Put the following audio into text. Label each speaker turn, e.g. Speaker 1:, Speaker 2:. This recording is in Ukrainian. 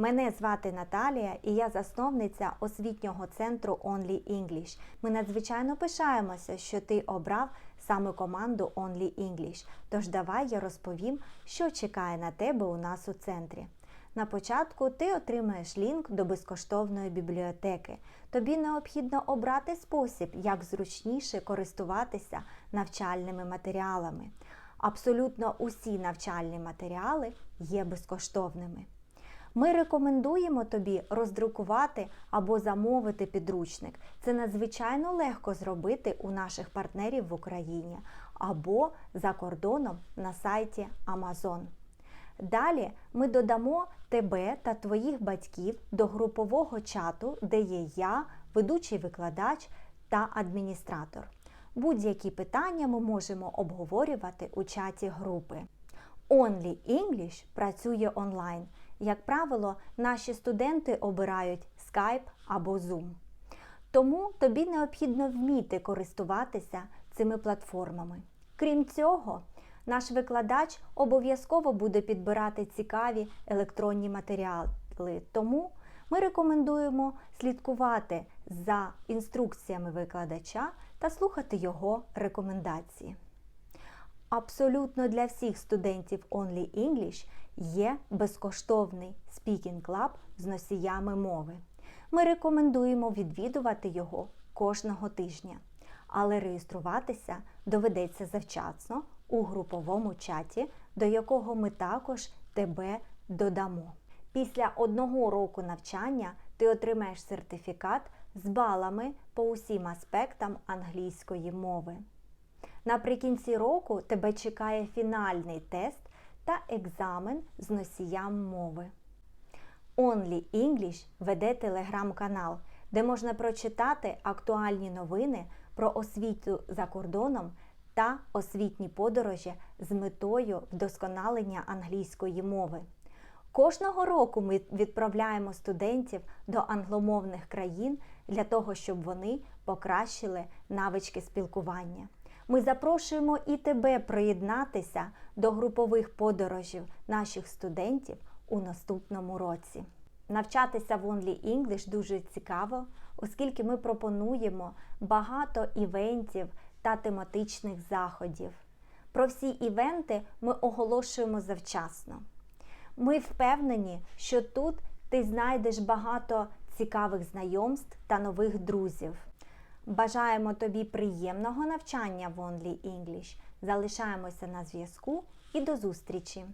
Speaker 1: Мене звати Наталія і я засновниця освітнього центру Only English. Ми надзвичайно пишаємося, що ти обрав саме команду Only English. Тож давай я розповім, що чекає на тебе у нас у центрі. На початку ти отримаєш лінк до безкоштовної бібліотеки. Тобі необхідно обрати спосіб, як зручніше користуватися навчальними матеріалами. Абсолютно усі навчальні матеріали є безкоштовними. Ми рекомендуємо тобі роздрукувати або замовити підручник. Це надзвичайно легко зробити у наших партнерів в Україні або за кордоном на сайті Amazon. Далі ми додамо тебе та твоїх батьків до групового чату, де є я, ведучий викладач та адміністратор. Будь-які питання ми можемо обговорювати у чаті групи. Only English працює онлайн. Як правило, наші студенти обирають Skype або Zoom. Тому тобі необхідно вміти користуватися цими платформами. Крім цього, наш викладач обов'язково буде підбирати цікаві електронні матеріали. Тому ми рекомендуємо слідкувати за інструкціями викладача та слухати його рекомендації. Абсолютно для всіх студентів Only English є безкоштовний Speaking Club з носіями мови. Ми рекомендуємо відвідувати його кожного тижня, але реєструватися доведеться завчасно у груповому чаті, до якого ми також тебе додамо. Після одного року навчання ти отримаєш сертифікат з балами по усім аспектам англійської мови. Наприкінці року тебе чекає фінальний тест та екзамен з носіям мови. Only English веде телеграм-канал, де можна прочитати актуальні новини про освіту за кордоном та освітні подорожі з метою вдосконалення англійської мови. Кожного року ми відправляємо студентів до англомовних країн для того, щоб вони покращили навички спілкування. Ми запрошуємо і тебе приєднатися до групових подорожів наших студентів у наступному році. Навчатися в Only English дуже цікаво, оскільки ми пропонуємо багато івентів та тематичних заходів. Про всі івенти ми оголошуємо завчасно. Ми впевнені, що тут ти знайдеш багато цікавих знайомств та нових друзів. Бажаємо тобі приємного навчання в Only English. Залишаємося на зв'язку і до зустрічі!